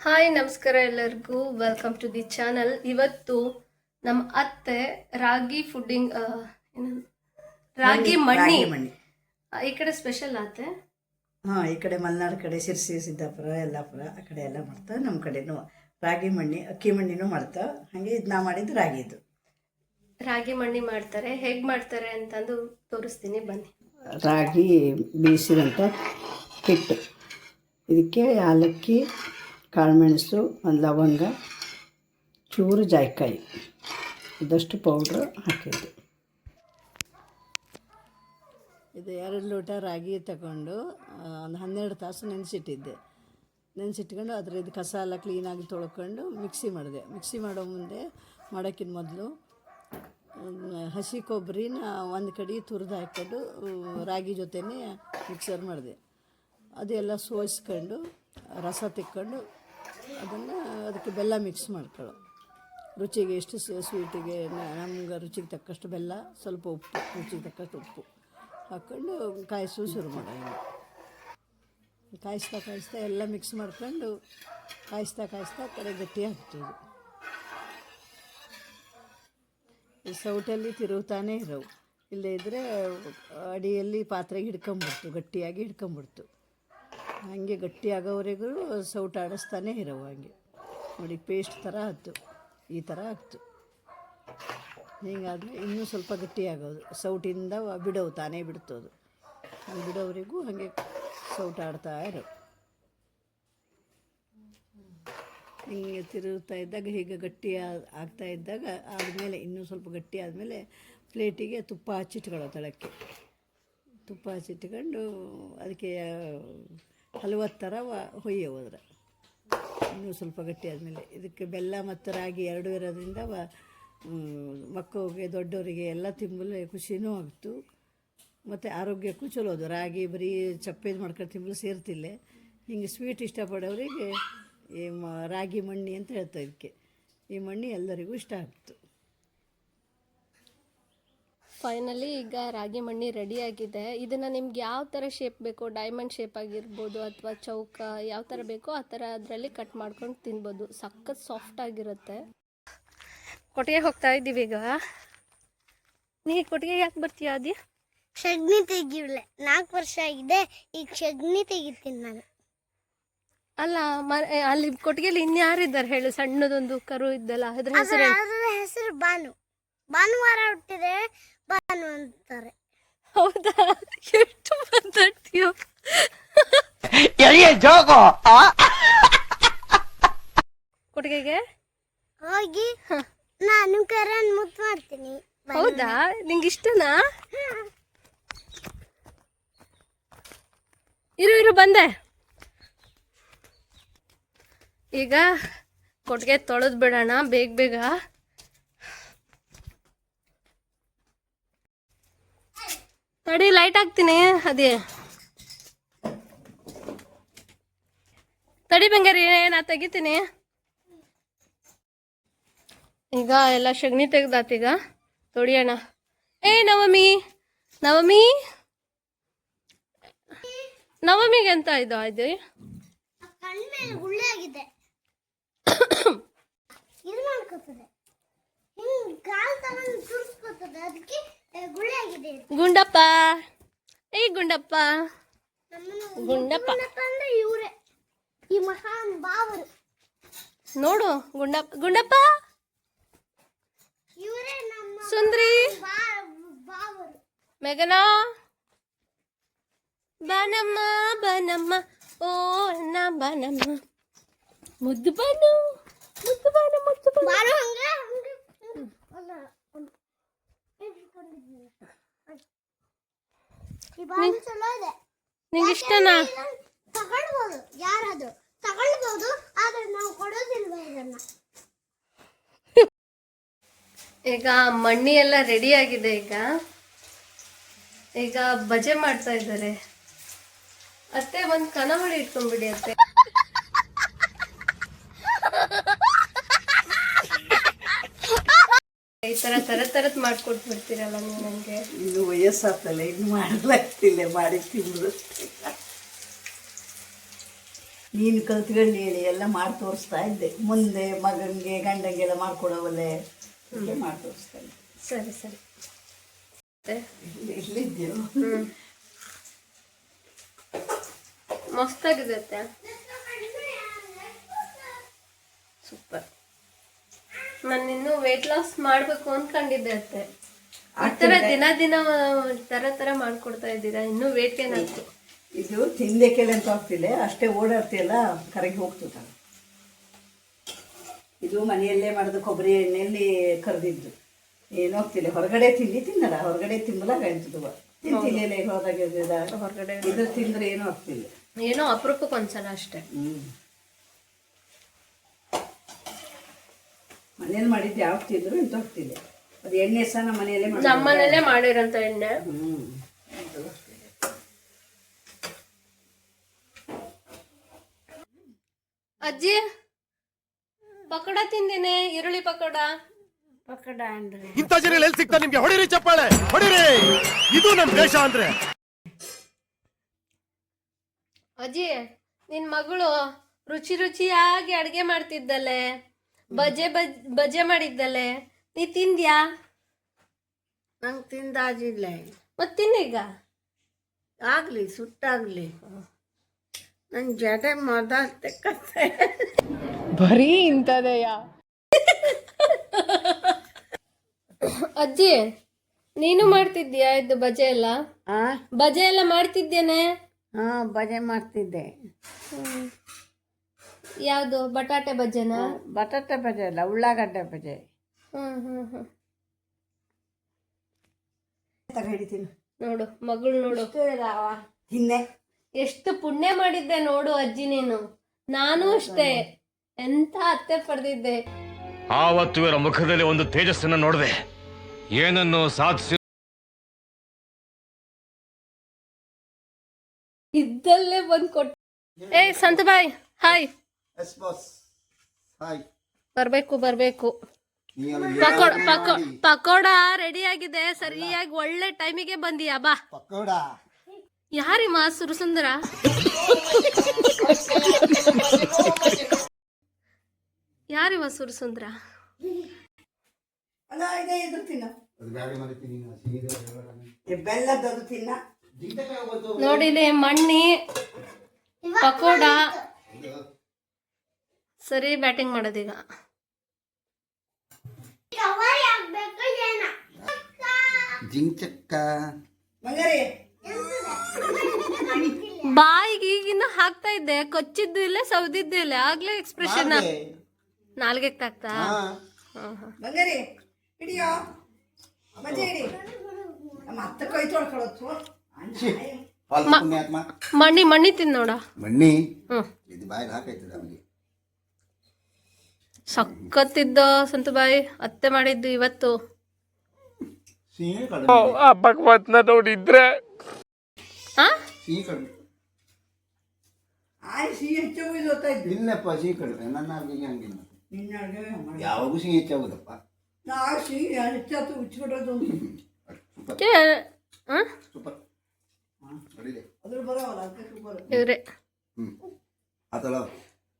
Hi ನಮಸ್ಕಾರ ಎಲ್ಲರಿಗೂ. Welcome to the channel ಇವತ್ತು ನಮ್ಮ ಅತ್ತೆ ರಾಗಿ ಫುಡ್ಡಿಂಗ್ ರಾಗಿ ಮಣ್ಣಿ ಈ ಕಡೆ ಸ್ಪೆಷಲ್ ಆತೆ ಹಾ ಈ ಕಡೆ ಮಲೆನಾಡು ಕಡೆ ಶಿರ್ಸಿ ಸಿದ್ದಾಪುರ ಯಲ್ಲಾಪುರ ಆ ಕಡೆ ಎಲ್ಲ ಮಾಡ್ತಾ ನಮ್ಮ ಕಡೆನೂ ರಾಗಿ ಮಣ್ಣಿ ಅಕ್ಕಿ ಮಣ್ಣಿನೂ ಮಾಡ್ತಾ. ಹಾಗೆ ಇದು ನಾ ಮಾಡಿದ್ದು ರಾಗಿದು ರಾಗಿ ಮಣ್ಣಿ ಮಾಡ್ತಾರೆ. ಹೇಗ್ ಮಾಡ್ತಾರೆ ಅಂತಂದು ತೋರಿಸ್ತೀನಿ ಬನ್ನಿ. ರಾಗಿ ಬೇಯಿಸಿದಂಥ ಹಿಟ್ಟು. ಇದಕ್ಕೆ ಏಲಕ್ಕಿ ಕಾಳುಮೆಣಸು ಒಂದು ಲವಂಗ ಚೂರು ಜಾಯ್ಕಾಯಿ. ಇದಷ್ಟು ಪೌಡ್ರ್ ಹಾಕಿದ್ದು. ಇದು ಎರಡು ಲೋಟ ರಾಗಿ ತಗೊಂಡು ಒಂದು ಹನ್ನೆರಡು ತಾಸು ನೆನೆಸಿಟ್ಟಿದ್ದೆ. ನೆನೆಸಿಟ್ಕೊಂಡು ಅದ್ರ ಇದು ಕಸ ಎಲ್ಲ ಕ್ಲೀನಾಗಿ ತೊಳ್ಕೊಂಡು ಮಿಕ್ಸಿ ಮಾಡಿದೆ. ಮಿಕ್ಸಿ ಮಾಡೋ ಮುಂದೆ ಮಾಡೋಕ್ಕಿಂತ ಮೊದಲು ಹಸಿ ಕೊಬ್ಬರಿನ ಒಂದು ಕಡೆ ತುರಿದು ಹಾಕ್ಕೊಂಡು ರಾಗಿ ಜೊತೆನೇ ಮಿಕ್ಸರ್ ಮಾಡಿದೆ. ಅದೆಲ್ಲ ಸೋಸ್ಕೊಂಡು, ರಸ ತೆಕ್ಕೊಂಡು ಅದನ್ನು ಅದಕ್ಕೆ ಬೆಲ್ಲ ಮಿಕ್ಸ್ ಮಾಡ್ಕೊಳ್ಳೋ ರುಚಿಗೆ ಎಷ್ಟು ಸ್ವೀಟಿಗೆ ನಮ್ಗೆ ರುಚಿಗೆ ತಕ್ಕಷ್ಟು ಬೆಲ್ಲ, ಸ್ವಲ್ಪ ಉಪ್ಪು, ರುಚಿಗೆ ತಕ್ಕಷ್ಟು ಉಪ್ಪು ಹಾಕ್ಕೊಂಡು ಕಾಯಿಸು ಶುರು ಮಾಡೋಣ. ಕಾಯಿಸ್ತಾ ಕಾಯಿಸ್ತಾ ಎಲ್ಲ ಮಿಕ್ಸ್ ಮಾಡ್ಕೊಂಡು ಕಾಯಿಸ್ತಾ ಕಾಯಿಸ್ತಾ ಕಡೆ ಗಟ್ಟಿ ಹಾಕ್ತೀವಿ ಈ ಸೌಟಲ್ಲಿ ತಿರುಗುತ್ತಾನೇ ಇರೋವು. ಇಲ್ಲದೇ ಇದ್ದರೆ ಅಡಿಯಲ್ಲಿ ಪಾತ್ರೆಗೆ ಹಿಡ್ಕೊಂಬಿಡ್ತು, ಗಟ್ಟಿಯಾಗಿ ಹಿಡ್ಕೊಂಬಿಡ್ತು. ಹಾಗೆ ಗಟ್ಟಿ ಆಗೋವರೆಗೂ ಸೌಟ್ ಆಡಿಸ್ತಾನೆ ಇರೋವು ಹಾಗೆ. ನೋಡಿ ಪೇಸ್ಟ್ ಥರ ಆಯ್ತು. ಈ ಥರ ಆಗ್ತು ಹೀಗಾದರೆ ಇನ್ನೂ ಸ್ವಲ್ಪ ಗಟ್ಟಿ ಆಗೋದು ಸೌಟಿಂದ ಬಿಡೋವು, ತಾನೇ ಬಿಡ್ತೋದು. ಬಿಡೋವರೆಗೂ ಹಾಗೆ ಸೌಟ್ ಆಡ್ತಾ ಇರೋ ಹಿಂಗೆ ತಿರುಗ್ತಾ ಇದ್ದಾಗ, ಹೀಗೆ ಗಟ್ಟಿ ಆಗ್ತಾ ಇದ್ದಾಗ, ಆದಮೇಲೆ ಇನ್ನೂ ಸ್ವಲ್ಪ ಗಟ್ಟಿ ಆದಮೇಲೆ ಪ್ಲೇಟಿಗೆ ತುಪ್ಪ ಹಚ್ಚಿಟ್ಕೊಳ್ಳೋ ತಳಕ್ಕೆ. ತುಪ್ಪ ಹಚ್ಚಿಟ್ಕೊಂಡು ಅದಕ್ಕೆ ಹಲವತ್ತು ಥರ ಹೊಯ್ಯ ಹೋದ್ರೆ. ಇನ್ನೂ ಸ್ವಲ್ಪ ಗಟ್ಟಿ ಆದಮೇಲೆ ಇದಕ್ಕೆ ಬೆಲ್ಲ ಮತ್ತು ರಾಗಿ ಎರಡೂ ಇರೋದ್ರಿಂದ ಮಕ್ಕಳಿಗೆ, ದೊಡ್ಡವರಿಗೆ ಎಲ್ಲ ತಿಂಬಲು ಖುಷಿನೂ ಆಗ್ತು. ಮತ್ತು ಆರೋಗ್ಯಕ್ಕೂ ಚಲೋ ಅದು. ರಾಗಿ ಬರೀ ಚಪ್ಪೇದು ಮಾಡ್ಕೊಂಡು ತಿಂಬಲು ಸೇರ್ತಿಲ್ಲ. ಹಿಂಗೆ ಸ್ವೀಟ್ ಇಷ್ಟಪಡೋರಿಗೆ ಈ ಮ, ರಾಗಿ ಮಣ್ಣಿ ಅಂತ ಹೇಳ್ತಾ ಇದಕ್ಕೆ. ಈ ಮಣ್ಣಿ ಎಲ್ಲರಿಗೂ ಇಷ್ಟ ಆಗ್ತು. ಫೈನಲಿ ಈಗ ರಾಗಿ ಮಣ್ಣಿ ರೆಡಿ ಆಗಿದೆ. ಇದನ್ನ ನಿಮ್ಗೆ ಯಾವ ಥರ ಶೇಪ್ ಬೇಕೋ ಡೈಮಂಡ್ ಶೇಪ್ ಆಗಿರ್ಬೋದು ಅಥವಾ ಚೌಕ ಯಾವ ಥರ ಬೇಕೋ ಆ ಥರ ಅದರಲ್ಲಿ ಕಟ್ ಮಾಡ್ಕೊಂಡು ತಿನ್ಬೋದು. ಸಖತ್ ಸಾಫ್ಟ್ ಆಗಿರುತ್ತೆ. ಕೊಟ್ಟಿಗೆ ಹೋಗ್ತಾ ಇದ್ದೀವಿ ಈಗ. ನೀ ಕೊಟ್ಟಿಗೆ ಯಾಕೆ ಬರ್ತೀಯ ಅದಿ ಶಗ್ನಿ ತೆಗಿವ್ಲೆ ನಾಲ್ಕು ವರ್ಷ ಆಗಿದೆ. ಈಗ ಶಗ್ನಿ ತೆಗಿತೀನಿ ನಾನು. ಅಲ್ಲ ಮ ಅಲ್ಲಿ ಕೊಟ್ಟಿಗೆಯಲ್ಲಿ ಇನ್ಯಾರಿದ್ದಾರೆ ಹೇಳು? ಸಣ್ಣದೊಂದು ಕರು ಇದ್ದಲ್ಲ ಅದ್ರ ಹೆಸರು ಹೆಸರು ಬಾನು. ಭಾನುವಾರ ಹುಟ್ಟಿದೆ. ಬಾನು ಅಂತಾರೆ. ಹೌದಾ? ಎಷ್ಟು ಮಾತಾಡ್ತೀಯೋ. ಕೊಟ್ಟಿಗೆಗೆ? ಹೋಗಿ ನಾನು ಕರನ್ ಮುತ್ ಮಾಡ್ತೀನಿ. ಹೌದಾ? ನಿಂಗೆ ಇಷ್ಟನಾ? ಇರು ಇರು ಬಂದೆ. ಈಗ ಕೊಟ್ಟಿಗೆ ತೊಳೆದು ಬಿಡೋಣ ಬೇಗ ಬೇಗ. ತಡಿ ಲೈಟ್ ಹಾಕ್ತೀನಿ. ಅದೇ. ತಡಿ ಬಂಗಾರಿ, ನಾ ತೆಗಿತೀನಿ. ಈಗ ಎಲ್ಲ ಸಗಣಿ ತೆಗ್ದಾತೀಗ ತೊಡಿಯೋಣ ಏ, ನವಮಿ ನವಮಿ. ನವಮಿಗೆ ಅಂತ ಇದು ಇದು? ಗುಂಡಪ್ಪ. ಗುಂಡಪ್ಪ ನಮ್ಮನ್ನ ಗುಂಡಪ್ಪ ಗುಂಡಪ್ಪ ಅಂದ್ರೆ ಇವ್ರೆ ಈ ಮಹಾನ್ ಬಾವರು ನೋಡು ಗುಂಡಪ್ಪ ಗುಂಡಪ್ಪ ಇವರೇ ನಮ್ಮ ಸುಂದ್ರಿ ಬಾ- ಬಾವರು ಮೇಘನಾ ಬಾನಮ್ಮ ಬಾನಮ್ಮ ಓ ಅಣ್ಣ ಬಾನಮ್ಮ ಮುದ್ದು ಬಾನು ಮುದ್ದು ಬಾನು ಮುದ್ದು ಬಾನು ನಿಂಗೆ ಇಷ್ಟನಾ? ತಗೊಳ್ಬೋದು. ಯಾರಾದ್ರೂ ತಗೊಳ್ಬೋದು ಆದ್ರೆ ನಾವು ಕೊಡೋದಿಲ್ವ ಇದನ್ನ? ಈಗ ಮಣ್ಣಿ ಎಲ್ಲ ರೆಡಿ ಆಗಿದೆ ಈಗ. ಈಗ ಬಜೆ ಮಾಡ್ತಾ ಇದ್ದಾರೆ. ಅತ್ತೆ ಒಂದ್ ಕನವಳಿ ಇಟ್ಕೊಂಡ್ಬಿಡಿ ಅತ್ತೆ. ಈ ತರ ತರ ತರದ್ ಮಾಡ್ಕೊಟ್ಬಿಡ್ತೀರಲ್ಲ ನೀವು ನಂಗೆ? ಇನ್ನು ವಯಸ್ಸಾಗ್ತಲ್ಲ ಇನ್ನು ಮಾಡಲಾಗ್ತಿಲ್ಲ ಮಾಡಿ ತಿಂದು ನೀನು ಕಲ್ತ್ಕೊಂಡು ಹೇಳಿ ಎಲ್ಲ ಮಾಡಿ ತೋರಿಸ್ತಾ ಇದ್ದೆ. ಮುಂದೆ ಮಗನಿಗೆ ಗಂಡಂಗೆಲ್ಲ ಮಾಡ್ಕೊಡವಲ್ಲೇ? ಹೀಗೆ ಮಾಡಿ ತೋರಿಸ್ತಾ ಇದ್ದೆ. ಸರಿ ಸರಿ. ಇಲ್ಲಿದ್ಯೋ ಮಸ್ತಾಗಿದೆ ಸೂಪರ್. ನಾನು ಇನ್ನೂ ವೇಟ್ ಲಾಸ್ ಮಾಡ್ಬೇಕು ಅನ್ಕೊಂಡಿದ್ದೆ ಅತ್ತೆ. ಆತರ ಥರ ದಿನ ದಿನ ತರ ತರ ಮಾಡ್ಕೊಡ್ತಾ ಇದ್ದೀರಾ? ಇನ್ನು ವೇಟ್ ಏನಾಯ್ತು ಇದು ತಿನ್ಲಿಕ್ಕೆ ಅಂತ ಹೋಗ್ತಿಲ್ಲ ಅಷ್ಟೇ ಓಡಾಡ್ತಿಲ್ಲ ಕರಗಿ ಹೋಗ್ತದ ಇದು ಮನೆಯಲ್ಲೇ ಮಾಡಿದ ಕೊಬ್ಬರಿ ಎಣ್ಣೆಯಲ್ಲಿ ಕರೆದಿದ್ದು. ಏನು ಹೋಗ್ತಿಲ್ಲ ಹೊರಗಡೆ ತಿಂಡಿ ತಿನ್ನಲ್ಲ. ಹೊರಗಡೆ ತಿಂಬಲ ಅನ್ಸುತ್ತವ ತಿಂತಿಲ್ಲ ಹೋದಾಗ ಹೊರಗಡೆ ಇದು ತಿಂದ್ರೆ ಏನು ಹೋಗ್ತಿಲ್ಲ ಏನೋ ಅಪರೂಪಕ್ಕೆ ಒಂದ್ಸಲ ಅಷ್ಟೇ. ಹ್ಮ್. ಮನೇಲಿ ಮಾಡಿದ್ದು ಯಾವ ತಿಂದ್ರು ಇಂತ ಹೋಗ್ತಿದ್ದೆ ಅದು ಎಣ್ಣೆ ಸಹ ನಮ್ಮ ಮನೆಯಲ್ಲೇ ಮಾಡಿ ನಮ್ಮನೇಲೆ ಮಾಡಿರೋಂಥ ಎಣ್ಣೆ. ಹ್ಮ್. ಅಜ್ಜಿ ಪಕೋಡ ತಿಂದಿನಿ ಈರುಳ್ಳಿ ಪಕೋಡ. ಪಕಡ ಅಂದ್ರೆ? ಇಂಥ ಜನ ಎಲ್ಲಿ ಸಿಗ್ತಾ ನಿಮ್ಗೆ? ಹೊಡಿರಿ ಚಪ್ಪಾಳೆ ಹೊಡಿರಿ. ಇದು ನಮ್ ದೇಶ ಅಂದ್ರೆ. ಅಜ್ಜಿ ನಿನ್ ಮಗಳು ರುಚಿ ರುಚಿಯಾಗಿ ಅಡ್ಗೆ ಮಾಡ್ತಿದ್ದಲೆ ಬಜೆ ಬಜ್ ಬಜೆ ಮಾಡಿದ್ದಲ್ಲೇ? ನೀ ತಿಂದ್ಯಾ? ನಂಗೆ ತಿಂದಾಗಿಲ್ಲ. ಮತ್ತೆ ತಿನ್ನೀಗ ಆಗಲಿ ಸುಟ್ಟಾಗಲಿ. ನನ್ನ ಜಡೆ ಬರೀ ಕತ್ತೆ ಅಜ್ಜಿ ನೀನು ಮಾಡ್ತಿದ್ಯಾ ಇದು ಬಜೆ ಎಲ್ಲ? ಆ? ಬಜೆ ಎಲ್ಲ ಮಾಡ್ತಿದ್ದೇನೆ? ಹಾ ಬಜೆ ಮಾಡ್ತಿದ್ದೆ. ಯಾವುದು? ಬಟಾಟೆ ಬಜೆನಾ ಬಟಾಟೆ ಬಜೆ ಅಲ್ಲ ಉಳ್ಳಾಗಡ್ಡೆ ಬಜೆ ಹ್ಮ್ ಹ್ಮ್ ಹ್ಮ್. ತಗ ಹಿಡಿತೀನಿ ನೋಡು ಮಗಳು ನೋಡು. ಹಿಂದೆ ಎಷ್ಟು ಪುಣ್ಯ ಮಾಡಿದ್ದೆ ನೋಡು ಅಜ್ಜಿ ನೀನು. ನಾನು ಅಷ್ಟೇ. ಎಂತ ಅತ್ತೆ ಪಡೆದಿದ್ದೆ. ಆವತ್ತು ಇವರ ಮುಖದಲ್ಲಿ ಒಂದು ತೇಜಸ್ಸನ್ನ ನೋಡಿದೆ. ಏನನ್ನು ಸಾಧಿಸಿ ಇದ್ದಲ್ಲೇ ಬಂದ್ ಕೊಟ್ಟು ಏ ಸಂತಬಾಯ್ ಹಾಯ್. Yes boss hi. ಬರ್ಬೇಕು ಬರ್ಬೇಕು. ಪಕೋಡ ಪಕೋ ಪಕೋಡ ರೆಡಿ ಆಗಿದೆ ಸರಿಯಾಗಿ ಒಳ್ಳೆ ಟೈಮಿಗೆ ಬಂದಿಯ? ಬಾ. ಪಕೋಡ. ಯಾರಿ ಮಾ ಯಾರಿವ ಸುರಸುಂದರ? ಅಲ್ಲ ಮಾ ಇದ್ರು ತಿನ್ನ. ಬೆಲ್ಲದದು ತಿನ್ನ. ಹೋಗ್ತು. ನೋಡಿಲಿ ಮಣ್ಣಿ ಪಕೋಡ. ಸರಿ ಬ್ಯಾಟಿಂಗ್ ಮಾಡೋದೀಗ. ಜಿಂಚಕ್ಕ ಮಂಗರಿ. ಬಾಯಿಗೆ ಈಗಿನ ಹಾಕ್ತಾ ಇದ್ದೆ. ಕೊಚ್ಚಿದ್ದು ಇಲ್ಲ ಸೌದಿದ್ದು ಇಲ್ಲ. ಆಗ್ಲೇ ಎಕ್ಸ್ಪ್ರೆಷನ್ ನಾಲ್ಗೆ. ತಾಕ್ತಾ ಮಣ್ಣಿ ಮಣ್ಣಿ ತಿನ್ನೋಡ ನೋಡ. ಮಣ್ಣಿ? ಹ್ಮ್. ಇದು ಬಾಯಿಗೆ ಹಾಕೈತದ ಅವನಿಗೆ. ಸಖತ್ತಿದ್ದ ಸಂತುಬಾಯಿ ಅತ್ತೆ ಮಾಡಿದ್ದು ಇವತ್ತು. ಸಿಹಿ ಕಡಿಮೆ. ಹಾ ಸಿಹಿ ಕಡಿಮೆ. ಆಯ್ ಸಿಹಿ ಹೆಚ್ಚೋಗಿ ಗೊತ್ತಾ ಇದ್ದು ಇಲ್ಲಪ್ಪ ಸಿಹಿ ಕಡಿಮೆ. ನನ್ನ ಅಡುಗೆಗೆ ಹಂಗಿಲ್ಲ ನಿನ್ನ ಅಡುಗೆ ಯಾವಾಗೂ ಸಿಹಿ ಹೆಚ್ಚಾಗುದಪ್ಪ? ಸೂಪರ್. ಅದ್ರ ಬರೋ ಹ್ಞೂ ಆತಳ.